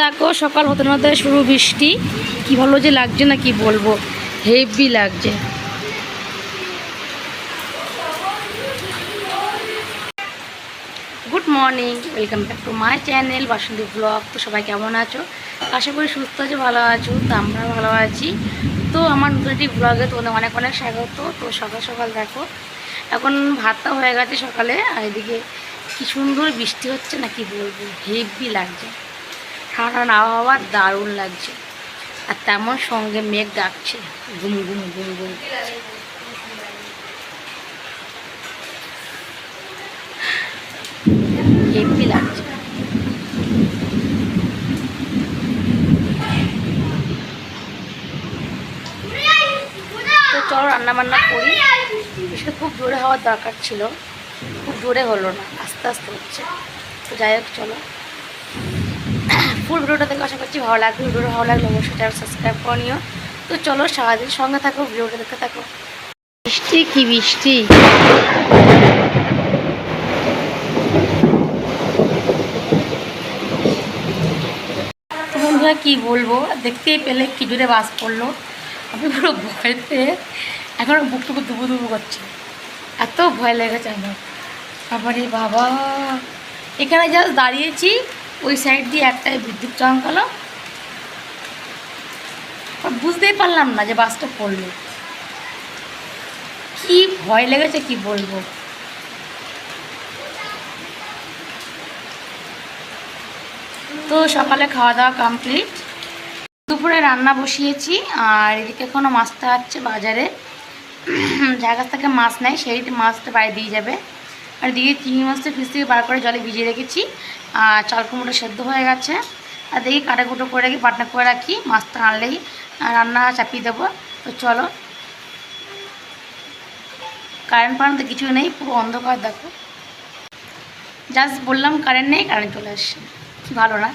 দেখো, সকাল হতে না শুরু বৃষ্টি। কি ভালো যে লাগছে না কি বলব। হেভি লাগছে। Good morning welcome back to my channel Basanti blog তো সবাই কেমন আছো? আশা করি সুস্থ আছো, ভালো আছো, তো আমরা ভালো আছি। তো আমার নতুন একটি ব্লগে তোমাদের অনেক অনেক স্বাগত। তো সকাল সকাল দেখো, এখন ভাতটা হয়ে গেছে সকালে, আর এদিকে কি সুন্দর বৃষ্টি হচ্ছে না কি বলব। হেভি লাগছে। ঠান্ডা না আবহাওয়া দারুণ লাগছে। আর তেমন সঙ্গে মেঘ ডাকছে। গুম গুম গুম গুম। হেভি লাগছে। তো চলো রান্না বান্না করি। সেটা খুব জোরে হওয়ার দরকার ছিল। খুব জোরে হলো না। আস্তে আস্তে হচ্ছে। তো যাই হোক, চলো। ফুল ভিডিওটা দেখে আশা করছি ভালো লাগবে ভিডিওটা ভালো লাগলে অবশ্যই চ্যানেল সাবস্ক্রাইব করে নিও। তো চলো সারাদিন সঙ্গে থাকো ভিডিওটা দেখতে থাকো। বৃষ্টি? কি বৃষ্টি? বন্ধুরা কী বলব? দেখতেই পেলে কি জোরে বাস পড়ল। আমি পুরো ভয়তে এখন বুকটুকু দুবু দুবু করছে। এত ভয় লেগেছে আমার। তারপরে বাবা। এখানে জাস্ট দাঁড়িয়েছি ওই সাইড দিয়ে একটাই বিদ্যুৎ চমকালো। বুঝতেই পারলাম না যে বাসটা পড়ল। কি ভয় লেগেছে কি বলব? তো সকালে খাওয়া দাওয়া কমপ্লিট দুপুরে রান্না বসিয়েছি, আর এদিকে এখনও মাছটা হচ্ছে বাজারে। কাছ থেকে মাছ নেয়, সেই মাছটা বাড়ি দিয়ে যাবে। আর দিয়ে চিংড়ি মাছটা ফ্রিজ থেকে বার করে জলে ভিজিয়ে রেখেছি। আর চাল কুমড়ো সেদ্ধ হয়ে গেছে। আর দেখি কাটাকুটো করে রাখি পাটনা করে রাখি, মাছটা আনলেই রান্না চাপিয়ে দেবো। তো চলো। কারেন্ট ফারেন্ট তো কিছুই নেই, পুরো অন্ধকার দেখো। জাস্ট বললাম কারেন্ট নেই কারেন্ট চলে আসছে। ভালো না।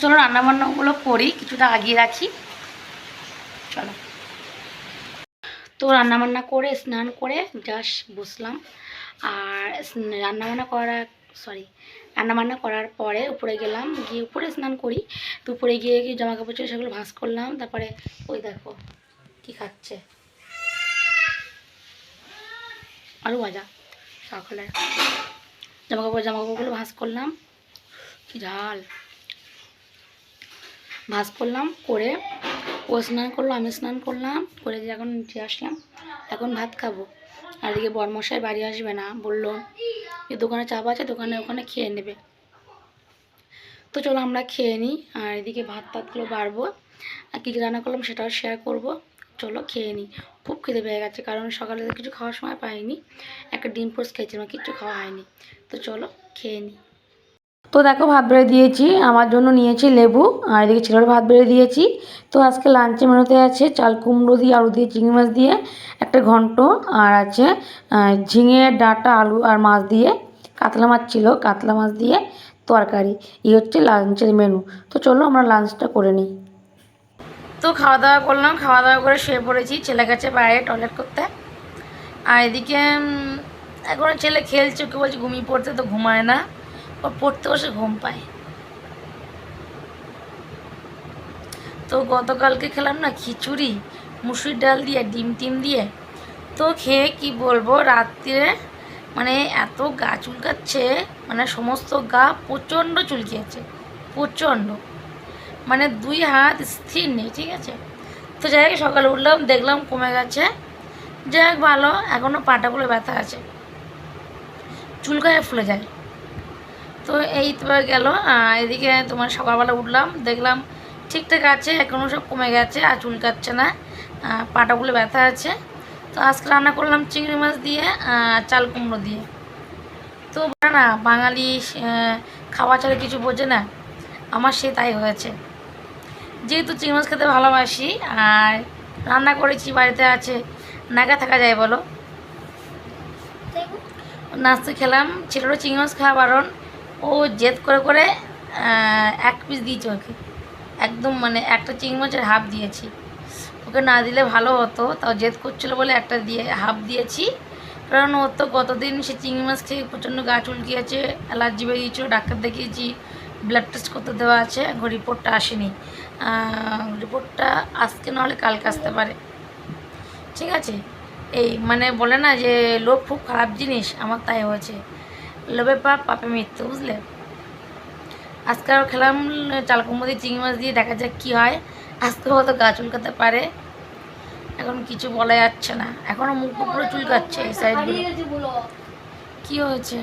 চলো রান্নাবান্নাগুলো করি, কিছুটা আগিয়ে রাখি। চলো। তো রান্নাবান্না করে, স্নান করে জাস্ট বসলাম। আর রান্নাবান্না করা সরি রান্নাবান্না করার পরে উপরে গেলাম, গিয়ে উপরে স্নান করি। তো উপরে গিয়ে গিয়ে জামা কাপড় ছিল সেগুলো ভাঁজ করলাম, তারপরে ওই দেখো কি খাচ্ছে। আলু ভাজা সকালে জামা কাপড় জামা কাপড়গুলো ভাঁজ করলাম। কি ঝাল। ভাঁজ করলাম, করে ও স্নান করল, আমি স্নান করলাম, করে দিয়ে এখন নিচে আসলাম। এখন ভাত খাব। আর এদিকে বরমশাই বাড়ি আসবে না, বলল যে দোকানে চাপ আছে, দোকানে ওখানে খেয়ে নেবে। তো চলো আমরা খেয়ে নিই, আর এদিকে ভাত টাতগুলো বাড়বো। আর কী রান্না করলাম সেটাও শেয়ার করব। চলো খেয়ে নিই। খুব খেতে পেয়ে গেছে, কারণ সকালে কিছু খাওয়ার সময় পাইনি। একটা ডিম পোস্ট খেয়েছিলাম, কিচ্ছু খাওয়া হয়নি। তো চলো খেয়ে নিই। তো দেখো, ভাত বেড়ে দিয়েছি। আমার জন্য নিয়েছি লেবু, আর এদিকে ছেলের ভাত বেড়ে দিয়েছি। তো আজকে লাঞ্চে মেনুতে আছে চাল কুমড়ো দিয়ে, আলু দিয়ে, চিংড়ি মাছ দিয়ে, একটা ঘন্ট, আর আছে ঝিঙে, ডাঁটা, আলু, আর মাছ দিয়ে, কাতলা মাছ ছিল, কাতলা মাছ দিয়ে তরকারি। এই হচ্ছে লাঞ্চের মেনু। তো চলো, আমরা লাঞ্চটা করে নিই। তো খাওয়া দাওয়া করলাম খাওয়া দাওয়া করে শুয়ে পড়েছি ছেলে গেছে বাইরে টয়লেট করতে। আর এদিকে এখন ছেলে খেলছে, ওকে বলছে ঘুমিয়ে পড়তে, তো ঘুমায় না। পড়তে বসে ঘুম পায়। তো গতকালকে খেলাম না খিচুড়ি, মুসুর ডাল দিয়ে, ডিম টিম দিয়ে। তো খেয়ে কি বলব, রাত্রে মানে এত গা চুলকাচ্ছে মানে সমস্ত গা প্রচণ্ড চুলকিয়েছে, প্রচণ্ড। মানে দুই হাত স্থির নেই, ঠিক আছে? তো যাই হোক, সকালে উঠলাম, দেখলাম কমে গেছে। যাই হোক, ভালো এখনও পাটাগুলো ব্যথা আছে। চুলকায় ফুলে যায়। তো এই তো গেল এদিকে তোমার সকালবেলা উঠলাম দেখলাম ঠিকঠাক আছে এখনও সব কমে গেছে আর চুলকাচ্ছে না পাটাগুলো ব্যথা আছে। তো আজকে রান্না করলাম চিংড়ি মাছ দিয়ে চাল কুমড়ো দিয়ে। তো না বাঙালি খাওয়া ছাড়া কিছু বোঝে না আমার সে তাই হয়েছে। যেহেতু চিংড়ি মাছ খেতে ভালোবাসি আর রান্না করেছি বাড়িতে আছে নাগা থাকা যায় বলো। নাস্তা খেলাম ছেলেরও চিংড়ি মাছ খাওয়া বারণ ও জেদ করে করে এক পিস দিয়েছে ওকে। একদম মানে একটা চিংড়ি মাছের হাফ দিয়েছি। ওকে না দিলে ভালো হতো, তাও জেদ করছিল বলে একটা দিয়ে হাফ দিয়েছি। কারণ ওর তো গতদিন সে চিংড়ি মাছ খেয়ে প্রচণ্ড গা চুলকিয়েছে, অ্যালার্জি বেরিয়েছিল, ডাক্তার দেখিয়েছি ব্লাড টেস্ট করতে দেওয়া আছে, এখন রিপোর্টটা আসেনি। রিপোর্টটা আজকে নাহলে কালকে আসতে পারে। ঠিক আছে? এই মানে বলে না যে, লোক খুব খারাপ জিনিস, আমার তাই হয়েছে। লোভে পাপ, পাপে মৃত্যু, বুঝলে? আজকে আরও খেলাম চাল দিয়ে চিংড়ি মাছ দিয়ে দেখা যাক কী হয়। আজকে হয়তো গা চুলকাতে পারে। এখন কিছু বলা যাচ্ছে না। এখনও মুখ পুরো চুলকাচ্ছে এই সাইডগুলো কি হয়েছে?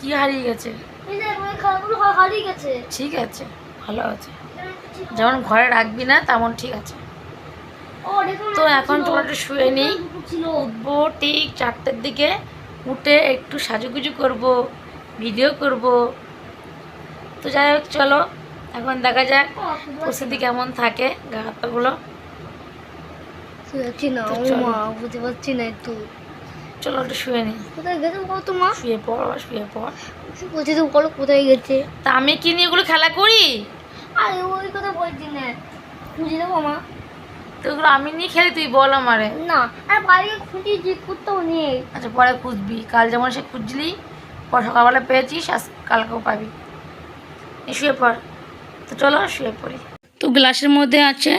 কি হারিয়ে গেছে? ঠিক আছে, ভালো আছে। যেমন ঘরে রাখবি না, তেমন ঠিক আছে। তো এখন তোমরা একটু শুয়ে নিই। উঠবো ঠিক চারটের দিকে। উঠে একটু সাজুগুজু করব ভিডিও করব। তো যাই হোক চলো এখন দেখা যাক পরিস্থিতি কেমন থাকে গা হাতগুলো না ও মা বুঝতে পারছি না একটু। চলো একটু শুয়ে নিই কোথায় গেছে কত মা? শুয়ে পড় শুয়ে পড়। বলছি তো বলো কোথায় গেছে। তা আমি কি নিয়ে এগুলো খেলা করি? আরে ওই কথা বলছি না। খুঁজে দেবো মা। তো এগুলো আমি নিয়ে খেলি তুই বল আমারে। না আর বাইরে খুঁজেছি কোথাও নেই। আচ্ছা পরে খুঁজবি। কাল যেমন সে খুঁজলি পর সকালবেলা পেয়েছিস আজ কালকেও পাবি। শুয়ে পড়। তো চলো শুয়ে পড়ি। তো গ্লাসের মধ্যে আছে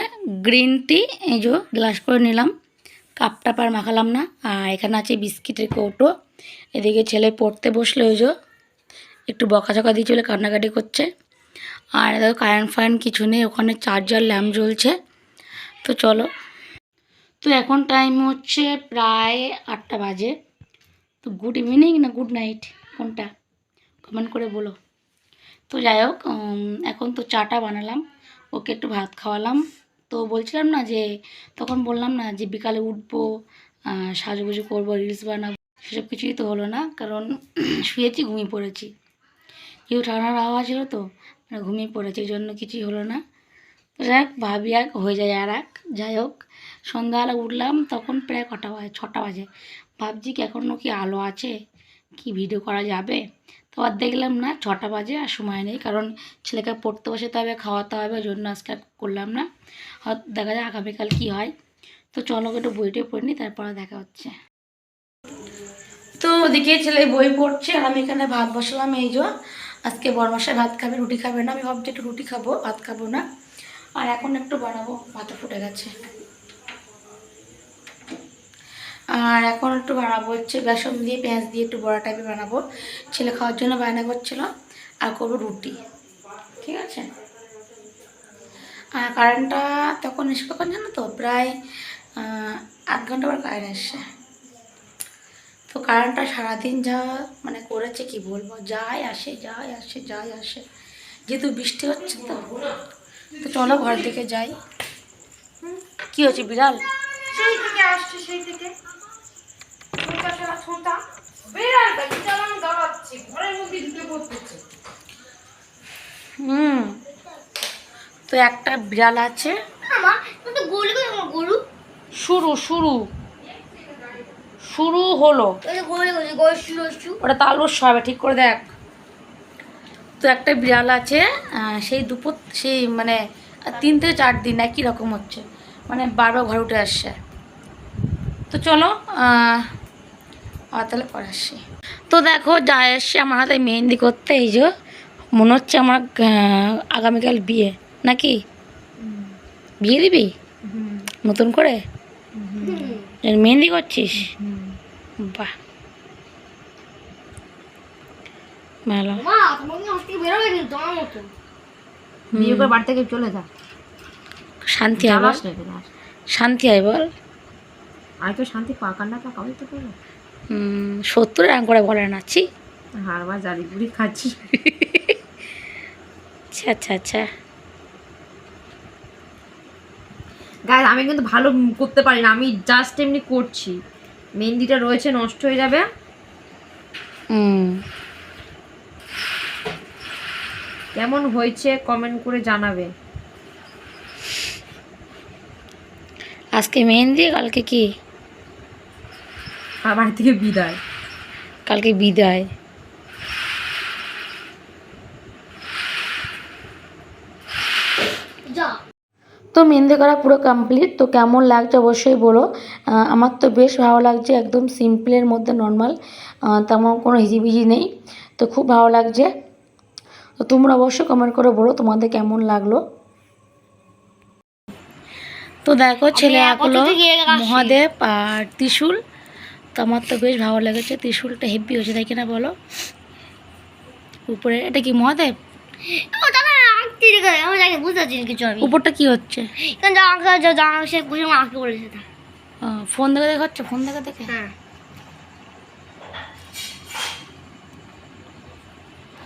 গ্রিন টি এই যে গ্লাস করে নিলাম। কাপটা পার মাখালাম না। আর এখানে আছে বিস্কিটের কৌটো। এদিকে ছেলে পড়তে বসল ওই যে একটু বকাঝকা দিয়ে চলে কান্নাকাটি করছে। আর দেখো কারেন্ট ফারেন্ট কিছু নেই ওখানে চার্জার ল্যাম্প জ্বলছে। তো চলো। তো এখন টাইম হচ্ছে প্রায় আটটা বাজে। তো গুড ইভিনিং না গুড নাইট কোনটা? কমেন্ট করে বলো। তো যাই হোক এখন তো চাটা বানালাম, ওকে একটু ভাত খাওয়ালাম। তো বলছিলাম না যে, তখন বললাম না যে বিকালে উঠবো সাজুগুজু করব রিলস বানাবো, সেসব কিছুই তো হলো না, কারণ শুয়েছি, ঘুমিয়ে পড়েছি। কেউ ঠান্ডার আওয়াজ হলো তো মানে ঘুমিয়ে পড়েছি, এই জন্য কিছুই হলো না। হোক ভাবি এক হয়ে যায় আর এক। যাই হোক সন্ধ্যাবেলা উঠলাম, তখন প্রায় কটা বাজে, ছটা বাজে। ভাবছি কি এখনও কি আলো আছে? কি ভিডিও করা যাবে? তো আর দেখলাম না, ছটা বাজে আর সময় নেই, কারণ ছেলেকে পড়তে বসাতে হবে, খাওয়াতে হবে, ওই জন্য আজকে করলাম না। দেখা যায় আগামীকাল কি হয়। তো চলো একটু বইটা পড়ে নিই, তারপরে দেখা হচ্ছে। তো ওদিকে ছেলে বই পড়ছে, আর আমি এখানে ভাত বসালাম, এই যে আজকে বড় বরমাসায় ভাত খাবে, রুটি খাবে না, আমি ভাবছি একটু রুটি খাব, ভাত খাব না। আর এখন একটু বানাবো ভাতও ফুটে গেছে। আর এখন একটু বানাবো হচ্ছে বেসন দিয়ে, পেঁয়াজ দিয়ে একটু বড়া টাইপের বানাবো। ছেলে খাওয়ার জন্য বায়না করছিল, আর করব রুটি, ঠিক আছে? আর কারেন্টটা তখন এসে কখন জানো তো? প্রায় আধ ঘণ্টা পর কারেন্ট এসছে। তো কারেন্টটা সারাদিন যা মানে করেছে কি বলব? যাই আসে যাই আসে যাই আসে। যেহেতু বৃষ্টি হচ্ছে তো তো চলো ঘর থেকে যাই। কি হচ্ছে বিড়াল? সেই থেকে আসছে সেই থেকে। ছোটা ছোটা ছোটা বেড়ালটা কি চালান দাঁড়াচ্ছে। ঘরের মধ্যে ঢুকে পড়তেছে। হুম। তো একটা বিড়াল আছে। আমা তুমি গরু। শুরু শুরু। শুরু হলো। ওটা তালবস হবে ঠিক করে দেখ। তো একটা বিড়াল আছে সেই দুপুর সেই মানে তিন থেকে চার দিন একই রকম হচ্ছে মানে বারবার ঘরে উঠে আসছে। তো চলো তাহলে পরে আসছি। তো দেখো যা এসছে আমার হাতে মেহেন্দি করতে এই যে মনে হচ্ছে আমার আগামীকাল বিয়ে নাকি? বিয়ে দিবি? নতুন করে? মেহেন্দি করছিস? বাহ। ভালো মা তোমাকে আজকে বেরোবে কিন্তু আমার মতো বিয়ে করে বাড়ি থেকে চলে যা। শান্তি হয় বল আর। শান্তি হয় বল। আর তো শান্তি পাকার না পাকাবই তো হুম, সত্তর রান করে বলে না ছি। হারবার জারি বুড়ি খাচ্ছি। আচ্ছা আচ্ছা আচ্ছা। গায়ে আমি কিন্তু ভালো করতে পারি না আমি জাস্ট এমনি করছি। মেহেন্দিটা রয়েছে নষ্ট হয়ে যাবে। হুম। কেমন হয়েছে কমেন্ট করে জানাবে। আজকে মেহেন্দি কালকে কি? আমার থেকে বিদায়। কালকে বিদায়। তো মেহেন্দি করা পুরো কমপ্লিট তো কেমন লাগছে অবশ্যই বলো। আমার তো বেশ ভালো লাগছে একদম সিম্পলের মধ্যে নর্মাল তেমন কোনো হিজিবিজি নেই। তো খুব ভালো লাগছে। তো তোমরা অবশ্যই কমেন্ট করে বলো তোমাদের কেমন লাগল। তো দেখো ছেলে আঁকলো মহাদেব আর ত্রিশূল। তো আমার তো বেশ ভালো লেগেছে ত্রিশূলটা হেভি হয়েছে তাই কিনা বলো? উপরে এটা কি মহাদেব? উপরটা কি হচ্ছে? ফোন দেখে দেখাচ্ছে ফোন দেখে দেখে? হ্যাঁ।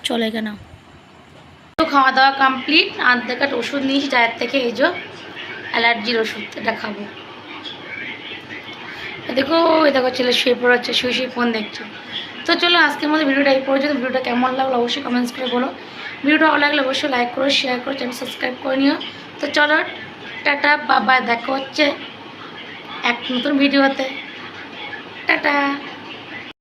চলে কেন খাওয়া দাওয়া কমপ্লিট আর দেখাট ওষুধ নিয়েছি ডায়ের থেকে এই যে অ্যালার্জির ওষুধ এটা খাব দেখো এই দেখো ছেলে শুয়ে পড়াচ্ছে, শুয়ে শুয়ে ফোন দেখছে। তো চলো আজকের মধ্যে ভিডিওটা এই পর্যন্ত। ভিডিওটা কেমন লাগল অবশ্যই কমেন্টস করে বলো। ভিডিওটা ভালো লাগলে অবশ্যই লাইক করো শেয়ার করো চ্যানেল সাবস্ক্রাইব করে নিও। তো চলো, টাটা বাবা দেখা হচ্ছে এক নতুন ভিডিওতে টাটা।